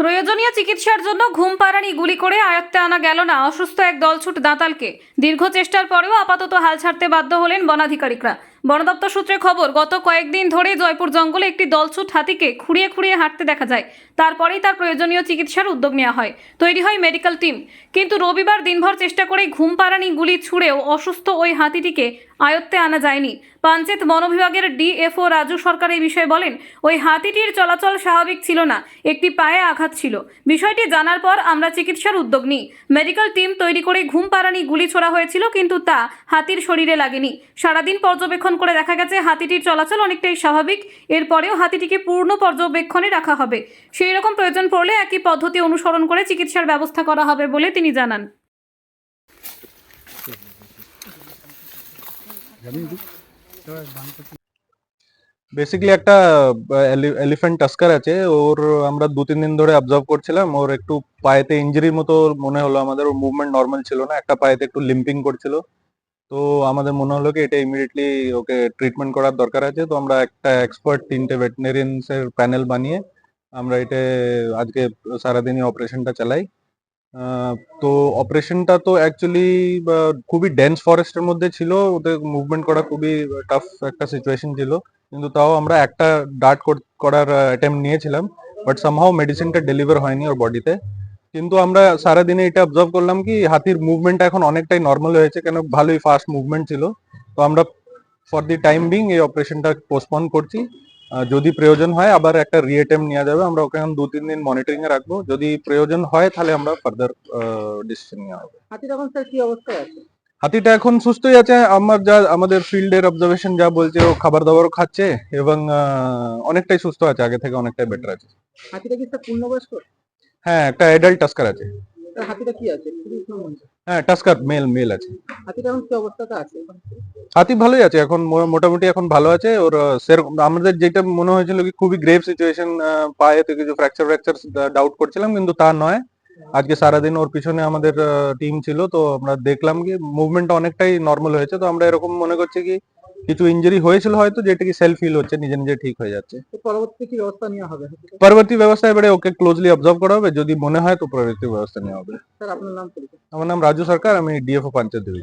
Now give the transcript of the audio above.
প্রয়োজনীয় চিকিৎসার জন্য ঘুম পাড়ানি গুলি করে আয়ত্তে আনা গেল না। অসুস্থ এক দলছুট দাঁতালকে। দীর্ঘ চেষ্টার পরেও আপাতত হাল ছাড়তে বাধ্য হলেন বনাধিকারিকরা। বন দপ্তর সূত্রে খবর, গত কয়েকদিন ধরে জয়পুর জঙ্গলে একটি দলছুট হাতিকে খুঁড়িয়ে খুঁড়িয়ে হাঁটতে দেখা যায়। তারপরেই তার প্রয়োজনীয় চিকিৎসার উদ্যোগ নেওয়া হয়। তৈরি হয় মেডিকেল টিম। কিন্তু রবিবার দিনভর চেষ্টা করে ঘুম পাড়ানি গুলি ছুঁড়েও অসুস্থ ওই হাতিটিকে আয়ত্তে আনা যায়নি। পাঞ্চেত বন বিভাগের ডিএফও রাজু সরকার এই বিষয়ে বলেন, ওই হাতিটির চলাচল স্বাভাবিক ছিল না, একটি পায়ে আঘাত ছিল। বিষয়টি জানার পর আমরা চিকিৎসার উদ্যোগ নিই। মেডিকেল টিম তৈরি করে ঘুম পাড়ানি গুলি ছোড়া হয়েছিল, কিন্তু তা হাতির শরীরে লাগেনি। সারাদিন পর্যবেক্ষণ করে দেখা গেছে, হাতিটির চলাচল অনেকটাই স্বাভাবিক, এরপরেও হাতিটিকে পূর্ণ পর্যবেক্ষণে রাখা হবে। সেই রকম প্রয়োজন পড়লে একই পদ্ধতি অনুসরণ করে চিকিৎসার ব্যবস্থা করা হবে বলে তিনি জানান। বেসিক্যালি একটা এলিফ্যান্ট টাস্কার আছে। ওর আমরা দু তিন দিন ধরে অবজার্ভ করছিলাম। ওর একটু পায়েতে ইঞ্জুরির মতো মনে হলো। আমাদের ওর মুভমেন্ট নর্মাল ছিল না। একটা পায়েতে একটু লিম্পিং করছিল। তো আমাদের মনে হলো কি, এটা ইমিডিয়েটলি ওকে ট্রিটমেন্ট করার দরকার আছে। তো আমরা একটা এক্সপার্ট তিনটে ভেটেরিনারিয়ানস এর প্যানেল বানিয়ে আমরা এটা আজকে সারাদিনই অপারেশনটা চালাই। তো অপারেশনটা তো অ্যাকচুয়ালি খুবই ডেন্স ফরেস্টের মধ্যে ছিল। ওদের মুভমেন্ট করা খুবই টাফ একটা সিচুয়েশন ছিল। কিন্তু তাও আমরা একটা ডার্ট করার অ্যাটেম্প নিয়েছিলাম। বাট সামহাও মেডিসিনটা ডেলিভার হয়নি ওর বডিতে কিন্তু আমরা সারাদিনে এটা অবজার্ভ করলাম কি, হাতির মুভমেন্ট এখন অনেকটাই নর্মাল হয়েছে। কেন ভালোই ফাস্ট মুভমেন্ট ছিল। তো আমরা ফর দি টাইম বিং এই অপারেশনটা পোস্টপন করছি। যদি প্রয়োজন হয় আবার একটা রিএটেম নেওয়া যাবে। আমরা ওকে এখন দু তিন দিন মনিটরিং এ রাখব। যদি প্রয়োজন হয় তাহলে আমরা ফার্দার ডিসিশন নেওয়া হবে। হাতির এখন স্যার কি অবস্থায় আছে? হাতিটা এখন সুস্থই আছে। আমার যা আমাদের ফিল্ডের অবজারভেশন যা বলছে ও খাবার দাবারও খাচ্ছে এবং অনেকটাই সুস্থ আছে। আগে থেকে অনেকটাই বেটার আছে। হাতিটা কি স্যার পূর্ণবয়স্ক? হ্যাঁ একটা অ্যাডাল্ট টাস্কার আছে। হাতিটা কি আছে? হ্যাঁ টাস্কার মেল মেল আছে। হাতিটা এখন কি অবস্থাতে আছে? হাতি ভালোই আছে এখন মোটামুটি এখন ভালো আছে। ওর সেরকম আমাদের যেটা মনে হয়েছিল কি খুবই গ্রেভ সিচুয়েশন পায়ে তো কিছু ফ্র্যাকচার ফ্র্যাকচার ডাউট করছিলাম কিন্তু তা নয়। আজকে সারাদিন ওর পিছনে আমাদের টিম ছিল তো আমরা দেখলাম কি মুভমেন্টটা অনেকটাই নর্মাল হয়েছে। তো আমরা এরকম মনে করছি কি কিছু ইনজুরি হয়েছিল হয়তো যেটা কি সেলফ ফিল হচ্ছে নিজে নিজে ঠিক হয়ে যাচ্ছে। তো পরবর্তীতে কি ব্যবস্থা নেওয়া হবে? পরবর্তী ব্যবস্থা এবারে ওকে ক্লোজলি অবজার্ভ করা হবে যদি মনে হয় তো পরবর্তী ব্যবস্থা নেওয়া হবে। স্যার আপনার নাম আমার নাম রাজু সরকার আমি ডিএফও পঞ্চায়েত দেবী।